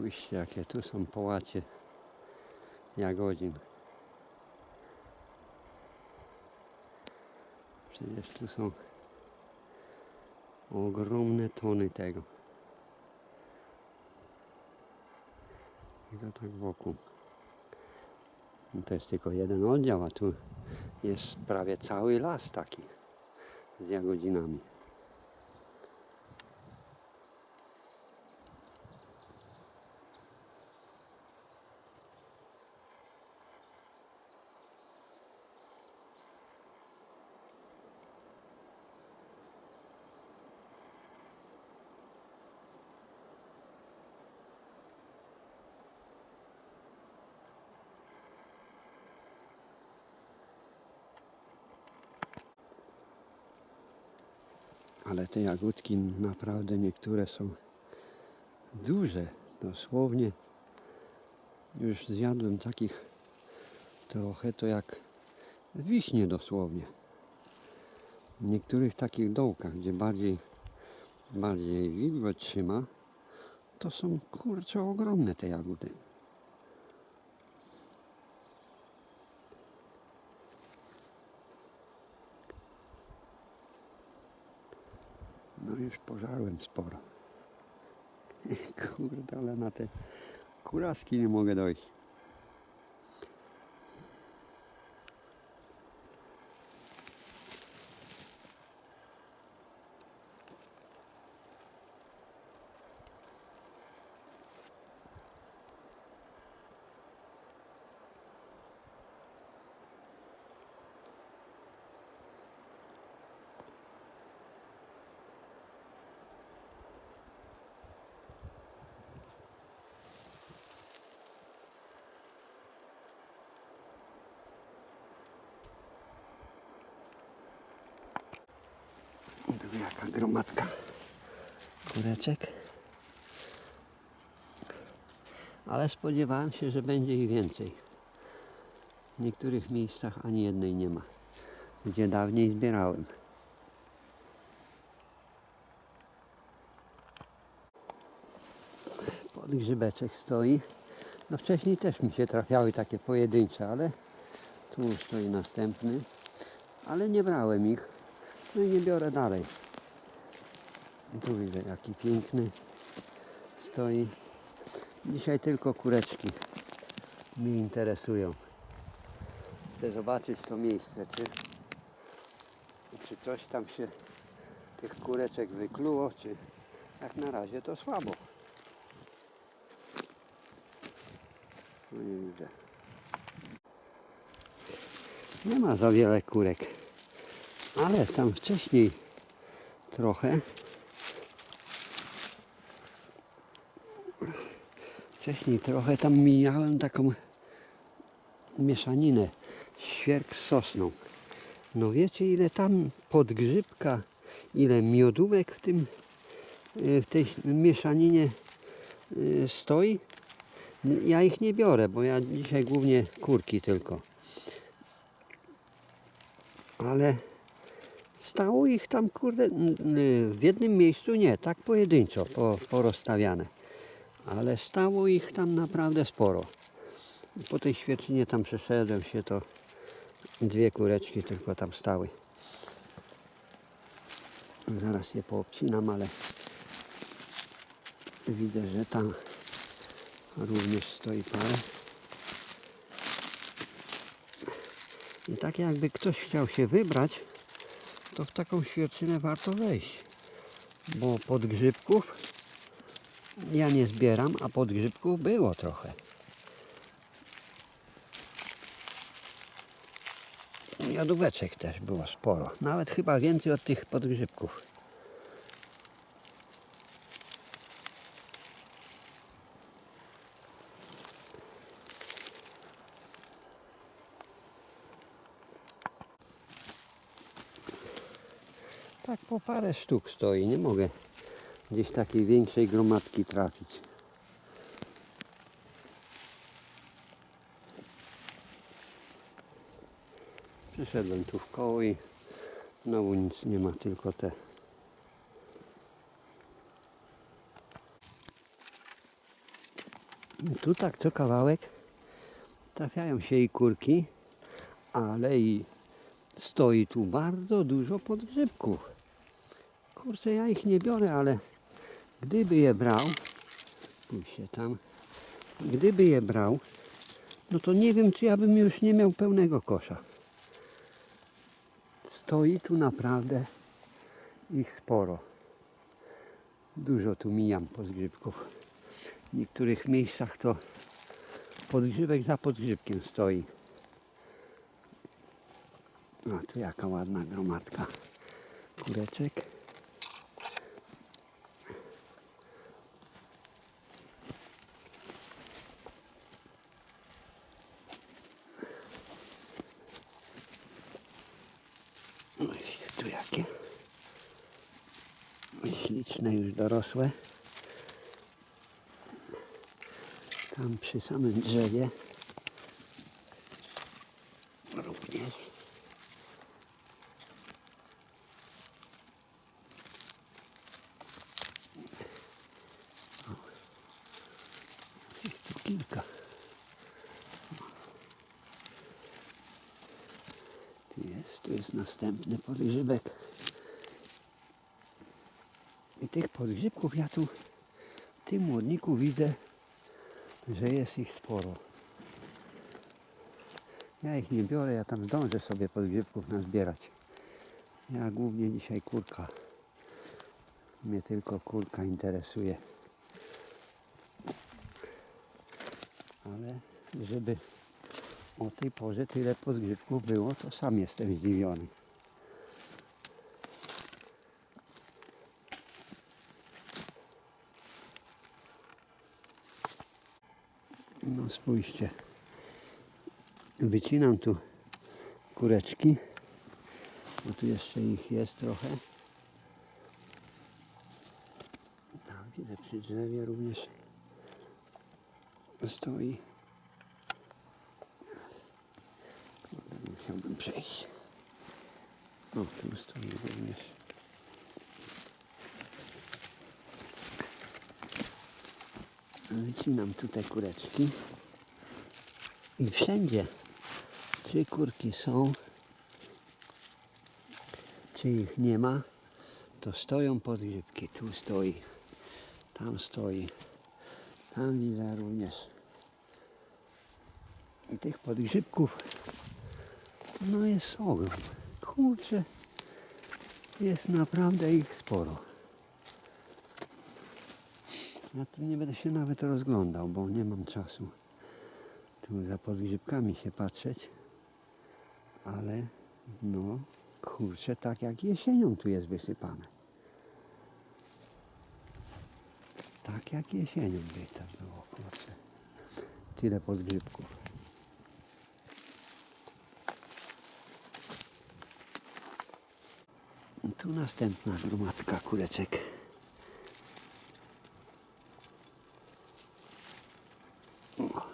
Spójrzcie jakie tu są połacie jagodzin. Przecież tu są ogromne tony tego. I to tak wokół. I To jest tylko jeden oddział, a tu jest prawie cały las taki z jagodzinami. Ale te jagódki naprawdę niektóre są duże. Dosłownie już zjadłem takich trochę to jak wiśnie dosłownie. W niektórych takich dołkach, gdzie bardziej, bardziej wilgoć trzyma, to są kurczę ogromne te jagódy. No już pożarłem sporo. Kurde, ale na te kuraski nie mogę dojść. Tu jaka gromadka kureczek. Ale spodziewałem się, że będzie ich więcej. W niektórych miejscach ani jednej nie ma, gdzie dawniej zbierałem. Podgrzybeczek stoi. No wcześniej też mi się trafiały takie pojedyncze, ale tu stoi następny. Ale nie brałem ich. No i nie biorę dalej. Tu widzę jaki piękny stoi. Dzisiaj tylko kureczki mnie interesują. Chcę zobaczyć to miejsce, czy, czy coś tam się tych kureczek wykluło, czy jak na razie to słabo. No nie widzę. Nie ma za wiele kurek. Ale tam wcześniej trochę. Wcześniej trochę tam mijałem taką mieszaninę świerk z sosną. No wiecie ile tam podgrzybka, ile miodówek w tym y, w tej mieszaninie y, stoi? Ja ich nie biorę, bo ja dzisiaj głównie kurki tylko. Ale Stało ich tam, kurde, w jednym miejscu nie, tak pojedynczo po, porozstawiane. Ale stało ich tam naprawdę sporo. Po tej świeczninie tam przeszedłem się, to dwie kureczki tylko tam stały. Zaraz je poobcinam, ale widzę, że tam również stoi parę. I tak jakby ktoś chciał się wybrać, to w taką świerczynę warto wejść. Bo podgrzybków ja nie zbieram, a podgrzybków było trochę. Jadóweczek też było sporo. Nawet chyba więcej od tych podgrzybków. Parę sztuk stoi. Nie mogę gdzieś takiej większej gromadki trafić. Przyszedłem tu w koło i znowu nic nie ma, tylko te. Tu tak co kawałek trafiają się i kurki, ale i stoi tu bardzo dużo podgrzybków. Kurczę, ja ich nie biorę, ale gdyby je brał, spójrzcie tam, gdyby je brał, no to nie wiem, czy ja bym już nie miał pełnego kosza. Stoi tu naprawdę ich sporo. Dużo tu mijam podgrzybków. W niektórych miejscach to podgrzybek za podgrzybkiem stoi. A tu jaka ładna gromadka kureczek. No i tu jakie śliczne już dorosłe. Tam przy samym drzewie również. Tu kilka. Tu jest, tu jest następny podgrzybek. Tych podgrzybków ja tu w tym młodniku widzę, że jest ich sporo. Ja ich nie biorę, ja tam zdążę sobie podgrzybków nazbierać. Ja głównie dzisiaj kurka. Mnie tylko kurka interesuje. Ale żeby o tej porze tyle podgrzybków było, to sam jestem zdziwiony. No spójrzcie. Wycinam tu kureczki. Bo tu jeszcze ich jest trochę. Tam widzę przy drzewie również stoi. Musiałbym przejść. O, tu stoi również. Wycinam tutaj kureczki. I wszędzie, czy kurki są, czy ich nie ma, to stoją podgrzybki. Tu stoi, tam stoi, tam widzę również. I tych podgrzybków, no jest ogrom. Kurczę, jest naprawdę ich sporo. Ja tu nie będę się nawet rozglądał, bo nie mam czasu tu za podgrzybkami się patrzeć. Ale no kurczę, tak jak jesienią tu jest wysypane. Tak jak jesienią by tak było, kurczę. Tyle podgrzybków. Tu następna gromadka kureczek. O,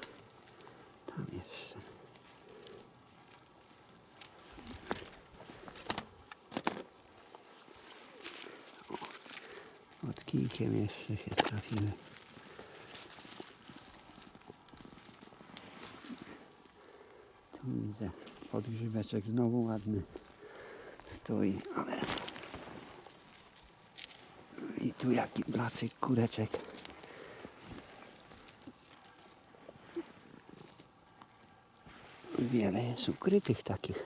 tam jeszcze. O, pod kijkiem jeszcze się trafiły. Tu widzę podgrzybeczek znowu ładny stoi, ale i tu jaki placyk kureczek. Wiele jest ukrytych takich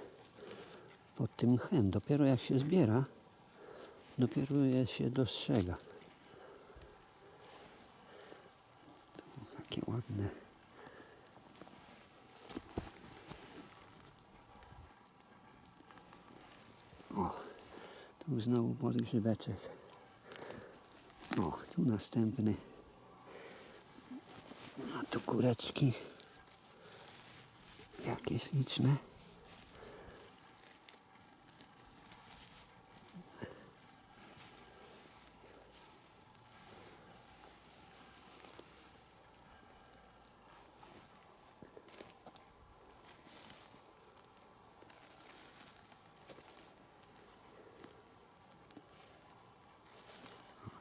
pod tym mchem. Dopiero jak się zbiera, dopiero je się dostrzega. Tu takie ładne. O, znowu podgrzybeczek. O, tu następny. A tu kureczki. Jakie śliczne.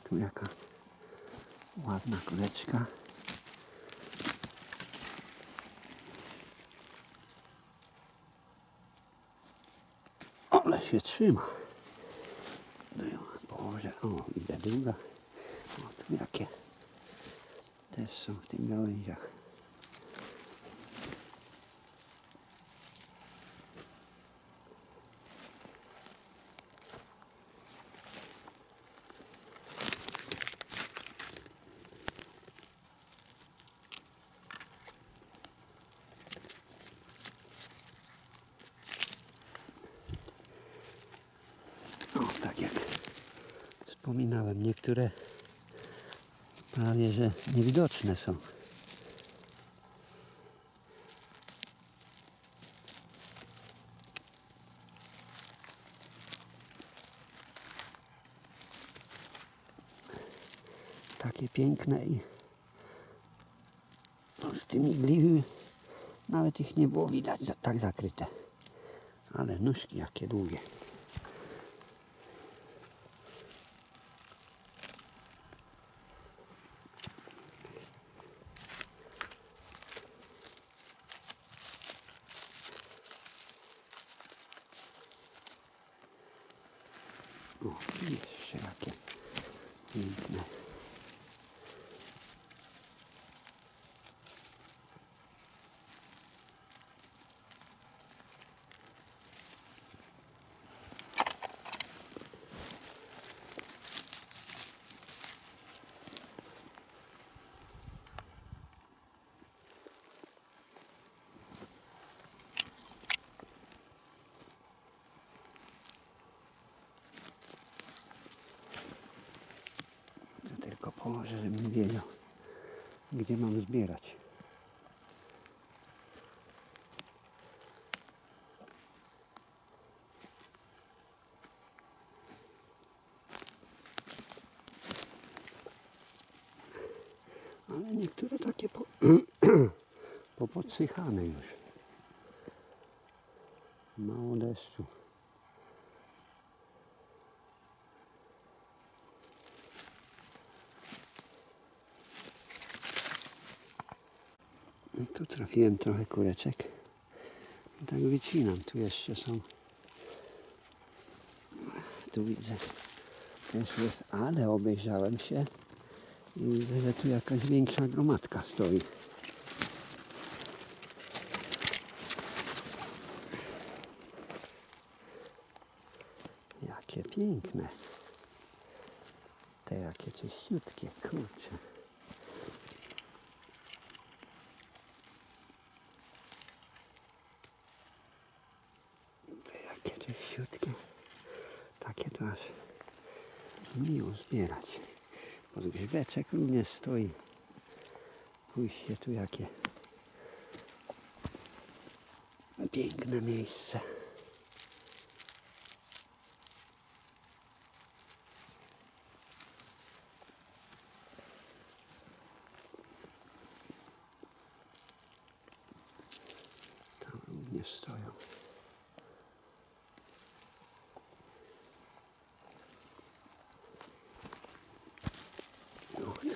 Tu jaka ładna kuleczka. Ale się trzyma. Boże, o, idę druga. O, tu jakie też są w tych gałęziach. Wspominałem, niektóre prawie że niewidoczne są. Takie piękne i z tymi gliwy nawet ich nie było widać tak zakryte. Ale nóżki jakie długie. O, jeszcze jakie piękne. Tu położę, żebym wiedział, gdzie mam zbierać. Ale niektóre takie po, popodsychane już. Mało deszczu. Tu trafiłem trochę kureczek. I tak wycinam. Tu jeszcze są. Tu widzę. Też jest, ale obejrzałem się. I widzę, że tu jakaś większa gromadka stoi. Jakie piękne. Te jakie czyściutkie, kurczę. Te jakie czyściutkie. Takie to aż miło zbierać. Podgrzybeczek również stoi. Pójście tu jakie piękne miejsce. Tam również stoją.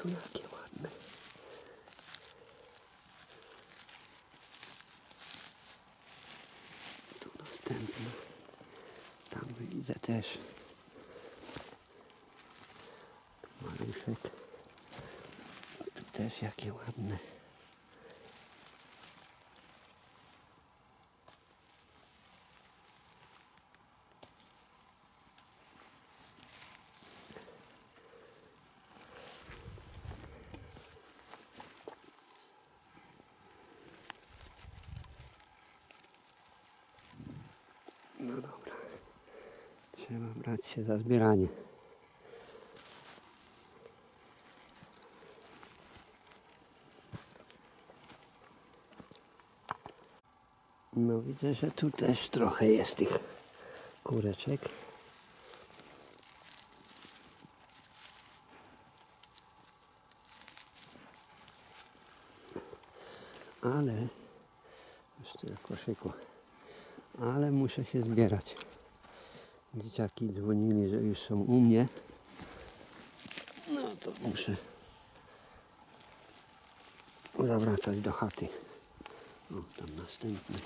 Tu jakie ładne. Tu następne. Tam widzę też. Tu maluszek. Tu też jakie ładne. Trzeba brać się za zbieranie. No widzę, że tu też trochę jest tych kureczek. Ale tu jak koszyku. Ale muszę się zbierać. Dzieciaki dzwonili, że już są u mnie. No to muszę zawracać do chaty. O, tam następny.